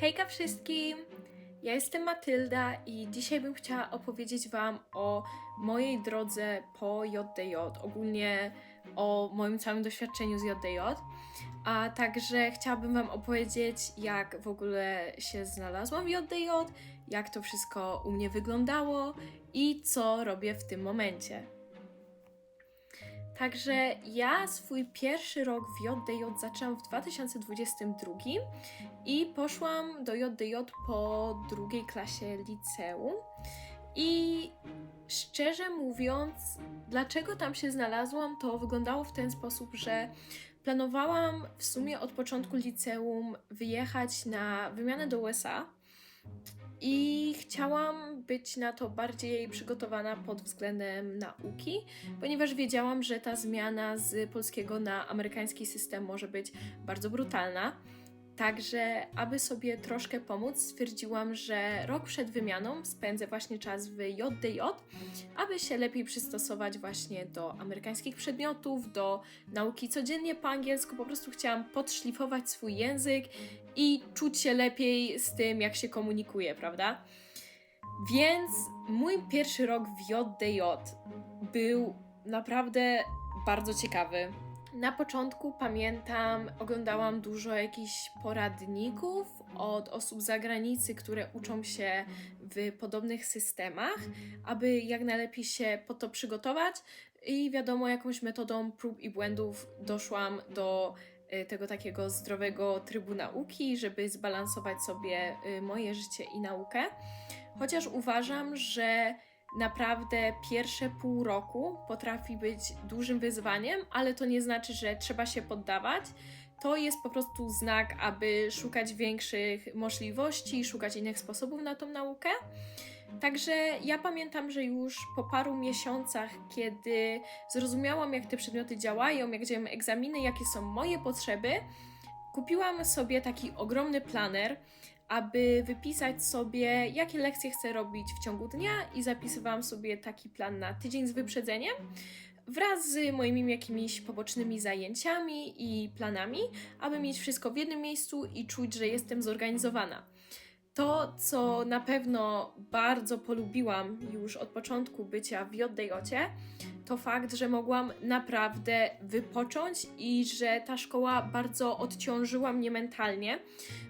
Hejka wszystkim! Ja jestem Matylda i dzisiaj bym chciała opowiedzieć Wam o mojej drodze po JDJ, ogólnie o moim całym doświadczeniu z JDJ, a także chciałabym Wam opowiedzieć, jak w ogóle się znalazłam w JDJ, jak to wszystko u mnie wyglądało i co robię w tym momencie. Także ja swój pierwszy rok w JDJ zaczęłam w 2022 i poszłam do JDJ po drugiej klasie liceum. I szczerze mówiąc, dlaczego tam się znalazłam, to wyglądało w ten sposób, że planowałam w sumie od początku liceum wyjechać na wymianę do USA. I chciałam być na to bardziej przygotowana pod względem nauki, ponieważ wiedziałam, że ta zmiana z polskiego na amerykański system może być bardzo brutalna. Także, aby sobie troszkę pomóc, stwierdziłam, że rok przed wymianą spędzę właśnie czas w JDJ, aby się lepiej przystosować właśnie do amerykańskich przedmiotów, do nauki codziennie po angielsku. Po prostu chciałam podszlifować swój język i czuć się lepiej z tym, jak się komunikuje, prawda? Więc mój pierwszy rok w JDJ był naprawdę bardzo ciekawy. Na początku pamiętam, oglądałam dużo jakichś poradników od osób z zagranicy, które uczą się w podobnych systemach, aby jak najlepiej się po to przygotować. I wiadomo, jakąś metodą prób i błędów doszłam do y, tego takiego zdrowego trybu nauki, żeby zbalansować sobie y, moje życie i naukę. Chociaż uważam, że naprawdę pierwsze pół roku potrafi być dużym wyzwaniem, ale to nie znaczy, że trzeba się poddawać. To jest po prostu znak, aby szukać większych możliwości, szukać innych sposobów na tą naukę. Także ja pamiętam, że już po paru miesiącach, kiedy zrozumiałam, jak te przedmioty działają, jak działają egzaminy, jakie są moje potrzeby, kupiłam sobie taki ogromny planer, aby wypisać sobie, jakie lekcje chcę robić w ciągu dnia i zapisywałam sobie taki plan na tydzień z wyprzedzeniem wraz z moimi jakimiś pobocznymi zajęciami i planami, aby mieć wszystko w jednym miejscu i czuć, że jestem zorganizowana. To, co na pewno bardzo polubiłam już od początku bycia w JDJ, to fakt, że mogłam naprawdę wypocząć i że ta szkoła bardzo odciążyła mnie mentalnie,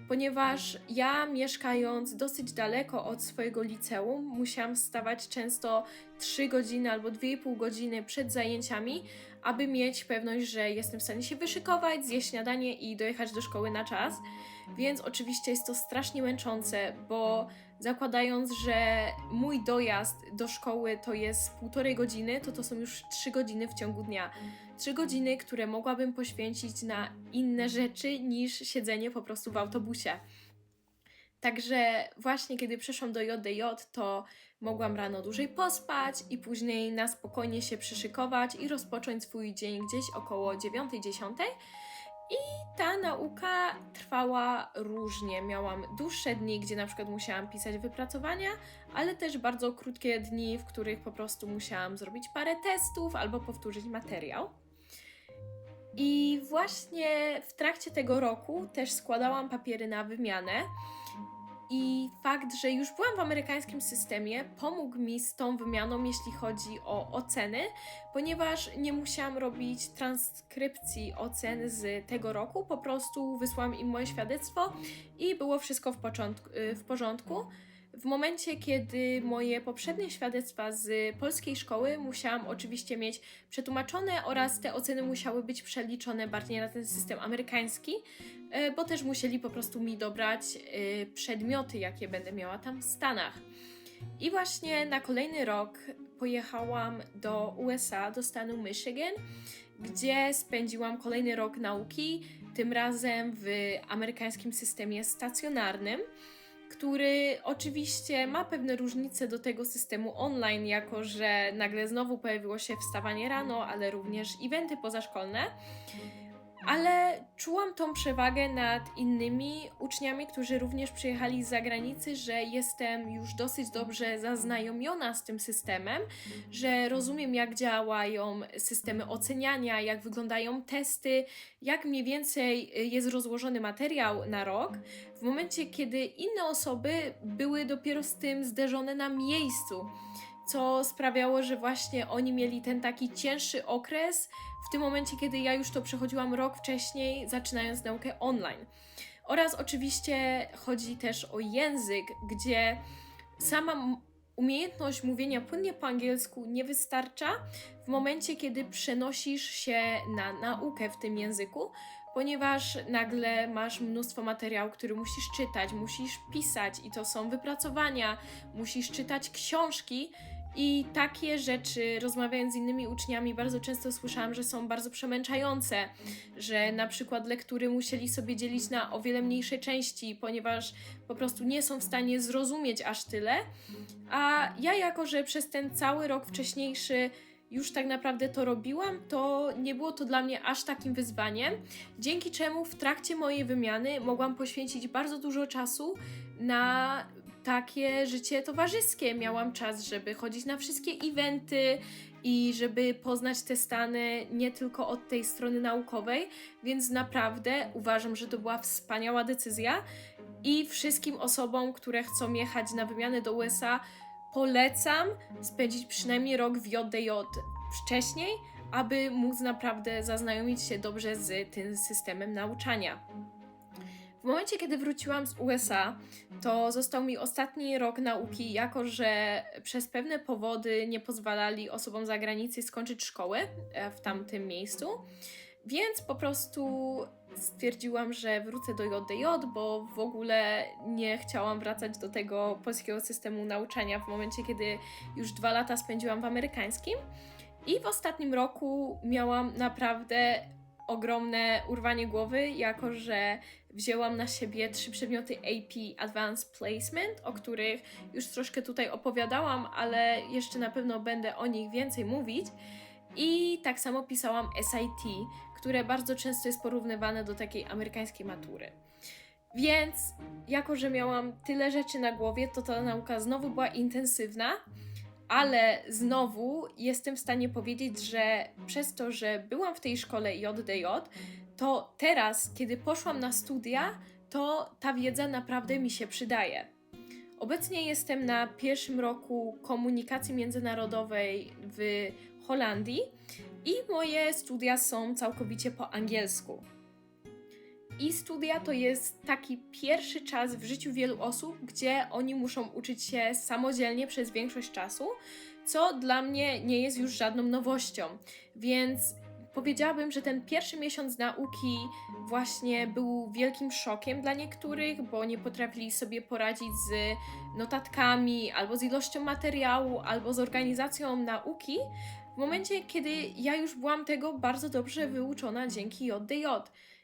ponieważ ja mieszkając dosyć daleko od swojego liceum, musiałam wstawać często 3 godziny albo 2,5 godziny przed zajęciami, aby mieć pewność, że jestem w stanie się wyszykować, zjeść śniadanie i dojechać do szkoły na czas. Więc oczywiście jest to strasznie męczące, bo zakładając, że mój dojazd do szkoły to jest półtorej godziny, to to są już trzy godziny w ciągu dnia. Trzy godziny, które mogłabym poświęcić na inne rzeczy niż siedzenie po prostu w autobusie. Także właśnie kiedy przeszłam do JDJ, to mogłam rano dłużej pospać i później na spokojnie się przyszykować i rozpocząć swój dzień gdzieś około 9-10. I ta nauka trwała różnie. Miałam dłuższe dni, gdzie na przykład musiałam pisać wypracowania, ale też bardzo krótkie dni, w których po prostu musiałam zrobić parę testów albo powtórzyć materiał. I właśnie w trakcie tego roku też składałam papiery na wymianę. I fakt, że już byłam w amerykańskim systemie, pomógł mi z tą wymianą, jeśli chodzi o oceny, ponieważ nie musiałam robić transkrypcji ocen z tego roku, po prostu wysłałam im moje świadectwo i było wszystko w, początku, y, w porządku. W momencie, kiedy moje poprzednie świadectwa z polskiej szkoły musiałam oczywiście mieć przetłumaczone oraz te oceny musiały być przeliczone bardziej na ten system amerykański, e, bo też musieli po prostu mi dobrać e, przedmioty, jakie będę miała tam w Stanach. I właśnie na kolejny rok pojechałam do USA, do stanu Michigan, gdzie spędziłam kolejny rok nauki, tym razem w amerykańskim systemie stacjonarnym który oczywiście ma pewne różnice do tego systemu online, jako że nagle znowu pojawiło się wstawanie rano, ale również eventy pozaszkolne. Ale czułam tą przewagę nad innymi uczniami, którzy również przyjechali z zagranicy, że jestem już dosyć dobrze zaznajomiona z tym systemem, że rozumiem, jak działają systemy oceniania, jak wyglądają testy, jak mniej więcej jest rozłożony materiał na rok. W momencie, kiedy inne osoby były dopiero z tym zderzone na miejscu co sprawiało, że właśnie oni mieli ten taki cięższy okres w tym momencie, kiedy ja już to przechodziłam rok wcześniej, zaczynając naukę online. Oraz oczywiście chodzi też o język, gdzie sama umiejętność mówienia płynnie po angielsku nie wystarcza w momencie, kiedy przenosisz się na naukę w tym języku, ponieważ nagle masz mnóstwo materiału, który musisz czytać, musisz pisać i to są wypracowania, musisz czytać książki i takie rzeczy, rozmawiając z innymi uczniami, bardzo często słyszałam, że są bardzo przemęczające, że na przykład lektury musieli sobie dzielić na o wiele mniejsze części, ponieważ po prostu nie są w stanie zrozumieć aż tyle. A ja, jako że przez ten cały rok wcześniejszy już tak naprawdę to robiłam, to nie było to dla mnie aż takim wyzwaniem, dzięki czemu w trakcie mojej wymiany mogłam poświęcić bardzo dużo czasu na takie życie towarzyskie. Miałam czas, żeby chodzić na wszystkie eventy i żeby poznać te Stany nie tylko od tej strony naukowej, więc naprawdę uważam, że to była wspaniała decyzja i wszystkim osobom, które chcą jechać na wymianę do USA, polecam spędzić przynajmniej rok w JDJ wcześniej, aby móc naprawdę zaznajomić się dobrze z tym systemem nauczania. W momencie, kiedy wróciłam z USA, to został mi ostatni rok nauki, jako że przez pewne powody nie pozwalali osobom z zagranicy skończyć szkoły e, w tamtym miejscu. Więc po prostu stwierdziłam, że wrócę do JDJ, bo w ogóle nie chciałam wracać do tego polskiego systemu nauczania w momencie, kiedy już dwa lata spędziłam w amerykańskim. I w ostatnim roku miałam naprawdę ogromne urwanie głowy, jako że wzięłam na siebie trzy przedmioty AP Advanced Placement, o których już troszkę tutaj opowiadałam, ale jeszcze na pewno będę o nich więcej mówić. I tak samo pisałam SIT, które bardzo często jest porównywane do takiej amerykańskiej matury. Więc, jako że miałam tyle rzeczy na głowie, to ta nauka znowu była intensywna, ale znowu jestem w stanie powiedzieć, że przez to, że byłam w tej szkole JDJ, to teraz, kiedy poszłam na studia, to ta wiedza naprawdę mi się przydaje. Obecnie jestem na pierwszym roku komunikacji międzynarodowej w Holandii i moje studia są całkowicie po angielsku. I studia to jest taki pierwszy czas w życiu wielu osób, gdzie oni muszą uczyć się samodzielnie przez większość czasu, co dla mnie nie jest już żadną nowością. Więc powiedziałabym, że ten pierwszy miesiąc nauki właśnie był wielkim szokiem dla niektórych, bo nie potrafili sobie poradzić z notatkami, albo z ilością materiału, albo z organizacją nauki. W momencie, kiedy ja już byłam tego bardzo dobrze wyuczona dzięki JDJ,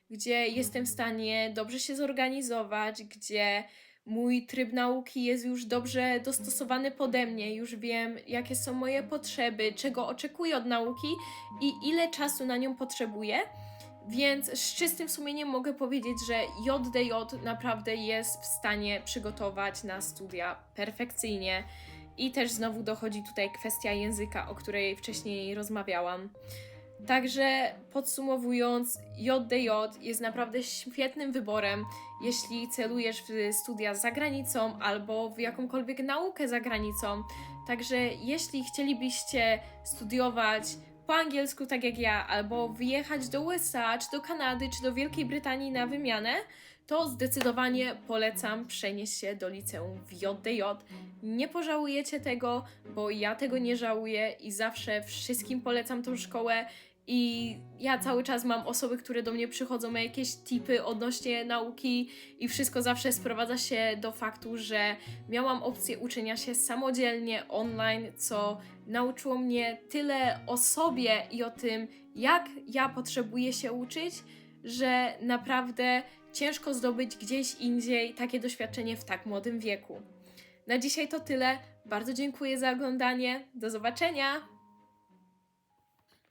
gdzie jestem w stanie dobrze się zorganizować, gdzie mój tryb nauki jest już dobrze dostosowany pode mnie, już wiem, jakie są moje potrzeby, czego oczekuję od nauki i ile czasu na nią potrzebuję. Więc z czystym sumieniem mogę powiedzieć, że JDJ naprawdę jest w stanie przygotować na studia perfekcyjnie. I też znowu dochodzi tutaj kwestia języka, o której wcześniej rozmawiałam. Także podsumowując, JDJ jest naprawdę świetnym wyborem, jeśli celujesz w studia za granicą albo w jakąkolwiek naukę za granicą. Także jeśli chcielibyście studiować po angielsku tak jak ja, albo wyjechać do USA, czy do Kanady, czy do Wielkiej Brytanii na wymianę, to zdecydowanie polecam przenieść się do liceum w JDJ. Nie pożałujecie tego, bo ja tego nie żałuję i zawsze wszystkim polecam tą szkołę. I ja cały czas mam osoby, które do mnie przychodzą, ma jakieś tipy odnośnie nauki, i wszystko zawsze sprowadza się do faktu, że miałam opcję uczenia się samodzielnie online, co nauczyło mnie tyle o sobie i o tym, jak ja potrzebuję się uczyć, że naprawdę ciężko zdobyć gdzieś indziej takie doświadczenie w tak młodym wieku. Na dzisiaj to tyle. Bardzo dziękuję za oglądanie. Do zobaczenia!